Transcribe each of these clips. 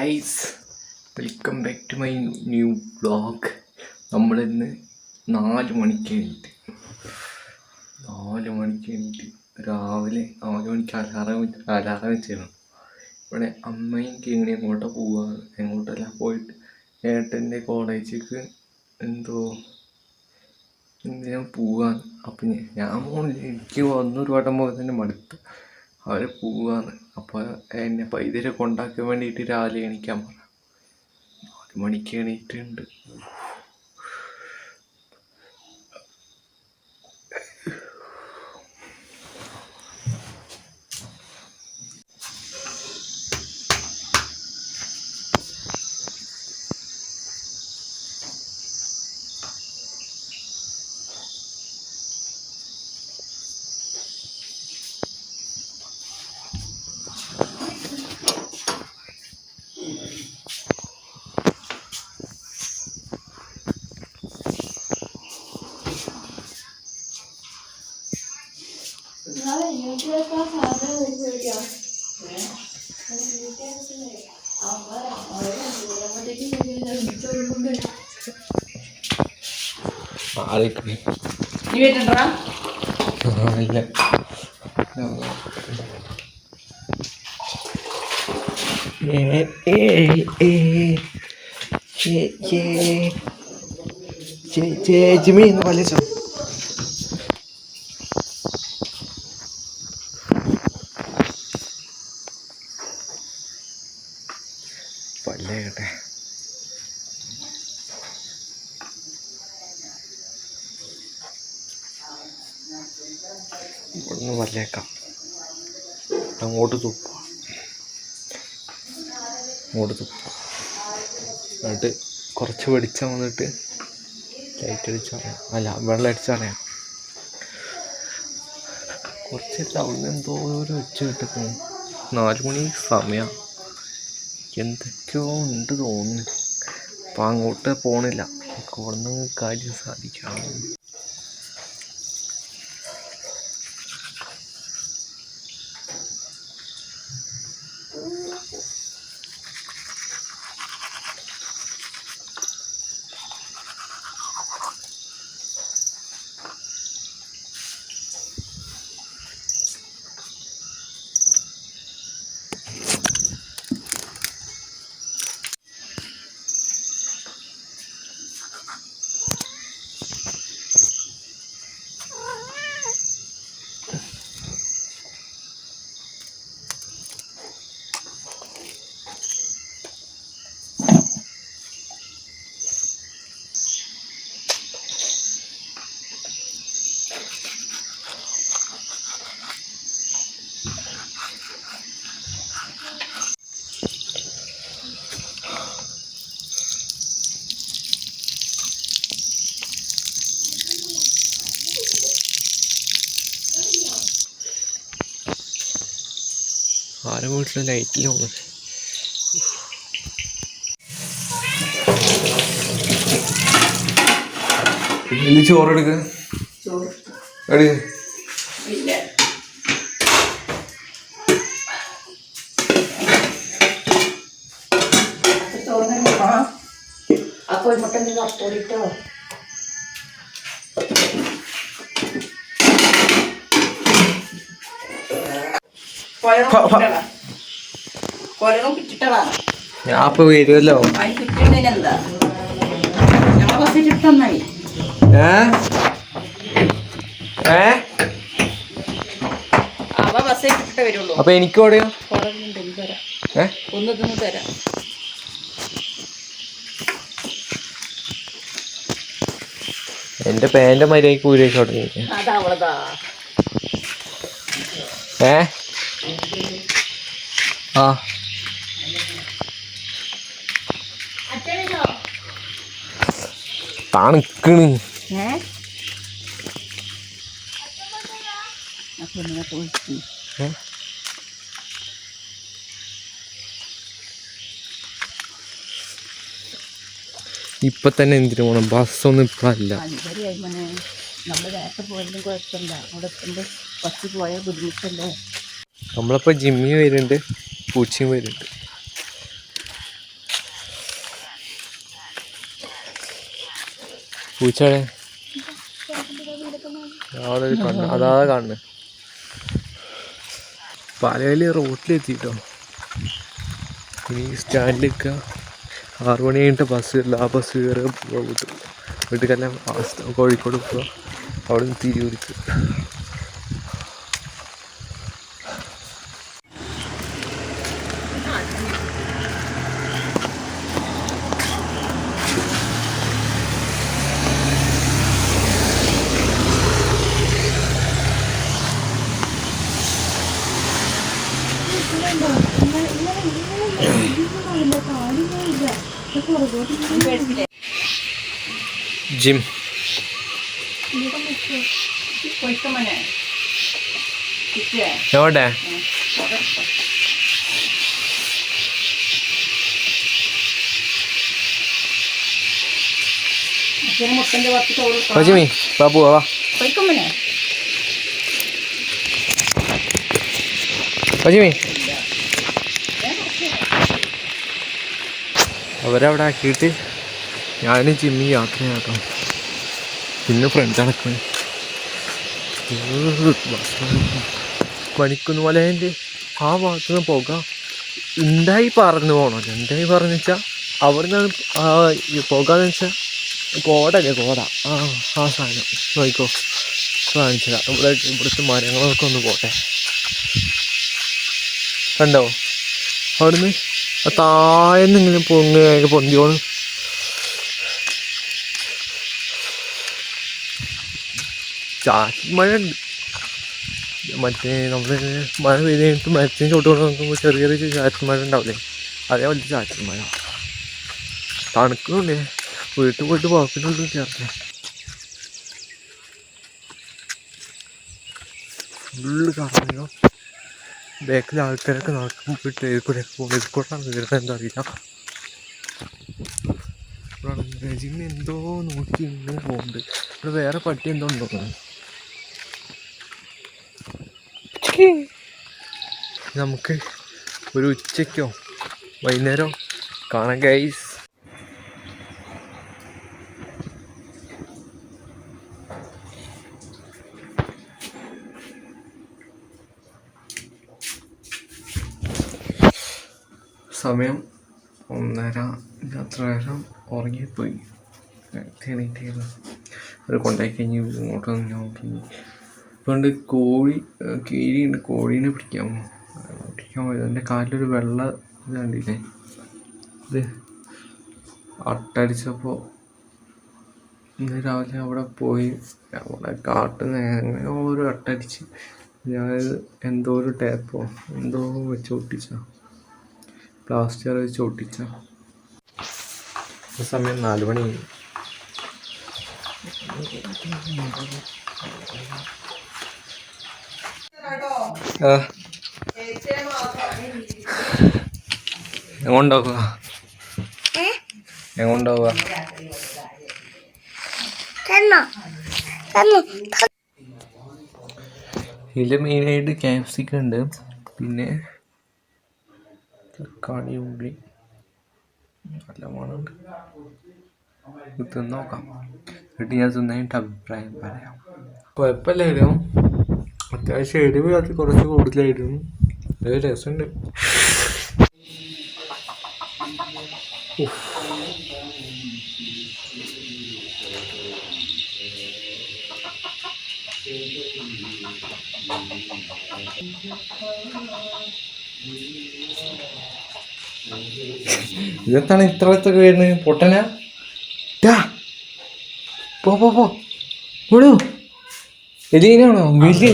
Guys welcome back to my new blog നമ്മളിന്ന് നാല് മണിക്ക് കഴിഞ്ഞിട്ട്. നാല് മണിക്ക് കഴിഞ്ഞിട്ട് രാവിലെ നാല് മണിക്ക് അലാറം വെച്ച് അലാറം വെച്ചിരുന്നു. ഇവിടെ അമ്മയും കിങ്ങണി എങ്ങോട്ടാ പോവുക എങ്ങോട്ടെല്ലാം പോയിട്ട് ഏട്ടന്റെ കോളേജിലേക്ക് എന്തോ എന്തിനാ പോവാൻ അപ്പം ഞാൻ- ഞാൻ എനിക്ക് വന്നൊരു വട്ടം പോലെ തന്നെ മടുത്തു. അവർ പോവാന്ന്. അപ്പോൾ എന്നെ പൈതരെ കൊണ്ടാക്കാൻ വേണ്ടിയിട്ട് രാവിലെ എണീക്കാൻ പറഞ്ഞു. നാല് മണിക്ക് എണീറ്റുണ്ട് ഇല്ല ഏ ചേ ചേ ചേ ചേ ജിമി എന്ന് പല്ലേക്കട്ടെ ഇവിടുന്ന് വല്ലേക്കാം അങ്ങോട്ട് തുപ്പ അങ്ങോട്ട് തുപ്പ എന്നിട്ട് കുറച്ച് വെളിച്ചം വന്നിട്ട് ലൈറ്റ് അടിച്ചറിയാം അല്ല വെള്ളം അടിച്ചറിയാം കുറച്ച് അവിടെ എന്തോ ഒരു ഉച്ച കിട്ടുന്നു നാല് മണി സമയം. എന്തൊക്കെയോ ഉണ്ട് തോന്നുന്നു. അപ്പം അങ്ങോട്ട് പോണില്ല. നമുക്ക് നിന്ന് കാര്യം സാധിക്കാം ആരും വീട്ടിലും ലൈറ്റില്ല തോന്നുന്നു ഇനി ചോറെടുക്ക ചോറ് എടുക്ക. ഇല്ല തോന്നുന്നു ആ ആ ഞാൻ ഇപ്പൊ വരുമല്ലോ ഏ? ഏ? അപ്പൊ എനിക്ക് ഓടിയോ എന്റെ പേന്റെ മര്യാദയ്ക്ക് ഊരേക്ക് തുടങ്ങി ഏ? ആ. തണുക്കണ്? ഇപ്പൊ തന്നെ എന്തിനു പോണം? ബസ്സൊന്നും ഇപ്പഴല്ല. നമ്മൾ നേരത്തെ പോയാലും കുഴപ്പമില്ല. അവിടെ എത്തുമ്പോൾ ബസ്സിൽ പോയാൽ ബുദ്ധിമുട്ടല്ലേ? നമ്മളിപ്പോൾ ജിമ്മി വരുന്നുണ്ട് പൂച്ചയും വരുന്നുണ്ട്. പൂച്ചയുടെ അവിടെ കണ്ണ് അതാ കണ്ണ്. പാലയിൽ റോട്ടിലെത്തിട്ടോ. ഇനി സ്റ്റാൻഡിൽ നിൽക്കുക. ആറു മണി കഴിഞ്ഞിട്ട് ബസ് വരില്ല. ആ ബസ് കയറുക വീട്ടിൽ വീട്ടിൽ കല്ല കോഴിക്കോട് പോവുക. അവിടെ നിന്ന് തിരിയൂരിക്കുക ജിം. എവിടെ? ജിമി ബാബു വാ ജിമി അവരവിടെ ആക്കിയിട്ട് ഞാനും ജിമ്മി യാത്രയാക്കാം പിന്നെ ഫ്രണ്ട് അടക്കണം മണിക്കുന്ന് പോലെ എന്റെ ആ ഭാഗത്ത് നിന്ന് പോകാം. ഉണ്ടായി പറന്ന് പോകണം എന്തായി പറഞ്ഞു വെച്ചാൽ അവിടെ നിന്നാണ് ആ ഈ പോകാന്ന് വെച്ചാൽ കോടല്ലേ കോട ആ ആ സാധനം. നോക്കിക്കോ. കാണിച്ചതാ ഇവിടെ ഇവിടുത്തെ മരങ്ങളൊക്കെ ഒന്ന് പോട്ടെ. കണ്ടോ? അവിടുന്ന് താഴെന്നെങ്കിലും പൊങ്ങി പൊന്തിയോളും പൊങ്ങ പൊന്തിയോണ് ചാറ്റി മഴ ഉണ്ട് മറ്റേ നമ്മൾ മഴ പെയ്ത് കഴിഞ്ഞിട്ട് മരത്തിന് ചോട്ടുകൊണ്ട് നോക്കുമ്പോൾ ചെറിയ ചെറിയ ചാറ്റൽ മഴ ഉണ്ടാവില്ലേ അതേപോലെ ചാറ്റൽ മഴ തണുക്കുന്നുണ്ട്. വീട്ടിൽ പോയിട്ട് പോക്കിനുള്ളിൽ ചേർത്ത് ഫുള്ള് കറങ്ങോ. ബാക്കിൽ ആൾക്കാരൊക്കെ നടക്കും. പോയിട്ട് ഏൽക്കൂടെ ഏൽക്കൂട്ടാണ് വരുന്നത് എന്താ അറിയില്ല. എന്തോ നോക്കി ഇങ്ങനെ പോകുന്നുണ്ട് ഇവിടെ വേറെ പട്ടി എന്തോ ഉണ്ടോ? നമുക്ക് ഒരു ഉച്ചയ്ക്കോ വൈകുന്നേരം കാണാം ഗൈസ് സമയം ഒന്നര അത്ര നേരം ഉറങ്ങിപ്പോയി. എണീറ്റില്ല അത് കൊണ്ടായി കഴിഞ്ഞ് ഇങ്ങോട്ട് നോക്കി. ഇപ്പോണ്ട് കോഴി കീരിയുണ്ട്. കോഴീനെ പിടിക്കാമോ പിടിക്കാൻ പോയത്. എന്റെ കാലിലൊരു വെള്ള ഇത് കണ്ടില്ലേ? ഇത് അട്ടടിച്ചപ്പോൾ ഇന്ന് രാവിലെ അവിടെ പോയി. അവിടെ കാട്ടിൽ നിന്ന് ഓരോ അട്ടടിച്ച് ഞാൻ എന്തോ ഒരു ടേപ്പോ എന്തോ വെച്ച് ഒട്ടിച്ച. പ്ലാസ്റ്റർ വെച്ച് ഒട്ടിച്ച. സമയം നാല് മണി. എങ്ങോട്ടാക്കുക എങ്ങോട്ടാവുക ഇതിൽ മെയിനായിട്ട് ക്യാപ്സിക്കം ഉണ്ട്. പിന്നെ തക്കാളി ഉള്ളി നല്ല മണമുണ്ട് ഇത് നോക്കാം. എന്നിട്ട് ഞാൻ തിന്നതിന്റെ അഭിപ്രായം പറയാം. കുഴപ്പമില്ലായിരുന്നു അത്യാവശ്യം എരിവ് കാട്ടി കുറച്ച് കൂടുതലായിരുന്നു. അത് രസമുണ്ട്. ഇതെത്താണ് ഇത്ര വരുന്നത്? പൊട്ടന? പോ പോ പോ. ഓടൂ. എലീനാണോ? വലിയ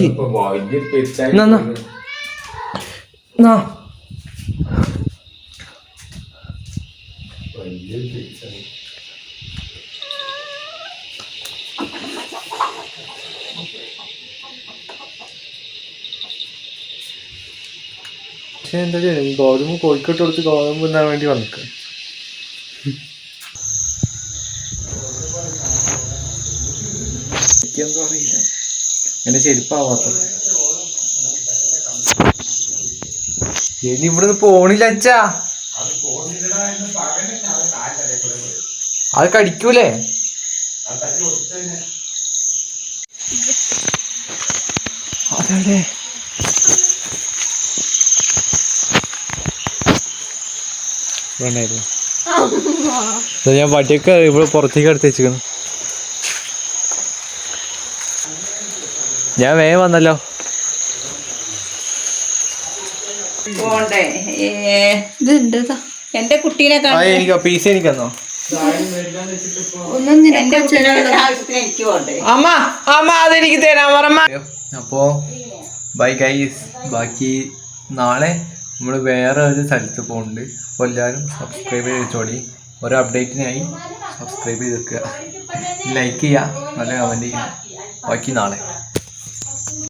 എന്താ ഗോതമ്പ് കോഴിക്കോട്ട് കൊടുത്ത് ഗോതമ്പ് തിന്നാൻ വേണ്ടി വന്നിക്ക്. എനിക്കെന്തോ എന്റെ ചെരുപ്പാവാത്തത് ഇനി ഇവിടുന്ന് പോണില്ല അച്ഛാ. അത് കടിക്കൂലേ? അതെ വേണ്ടായിരുന്നു. ഞാൻ പട്ടിയൊക്കെ ഇവിടെ പുറത്തേക്ക് അടുത്ത് വെച്ചിരിക്കുന്നു. ഞാൻ വേഗം വന്നല്ലോ. പോണ്ടേ. ഇതുണ്ട് എന്റെ കുട്ടീനെ ആ എനിക്ക് പീസ് എനിക്ക് തന്നോ എന്റെ കുട്ടീനെ ആവശ്യത്തിന് എനിക്ക് പോണ്ടേ. അമ്മ അമ്മ അതെനിക്ക് തരാൻ പറമ്മ അപ്പോ ബൈ ഗൈസ് ബാക്കി നാളെ നമ്മൾ വേറെ ഒരു സ്ഥലത്ത് പോകുന്നുണ്ട് അപ്പോൾ എല്ലാവരും സബ്സ്ക്രൈബ് ചെയ്ത് വെച്ചോടി. ഓരോ അപ്ഡേറ്റിനായി സബ്സ്ക്രൈബ് ചെയ്ത് വെക്കുക. ലൈക്ക് ചെയ്യുക നല്ല കമന്റ് ചെയ്യുക ബാക്കി നാളെ.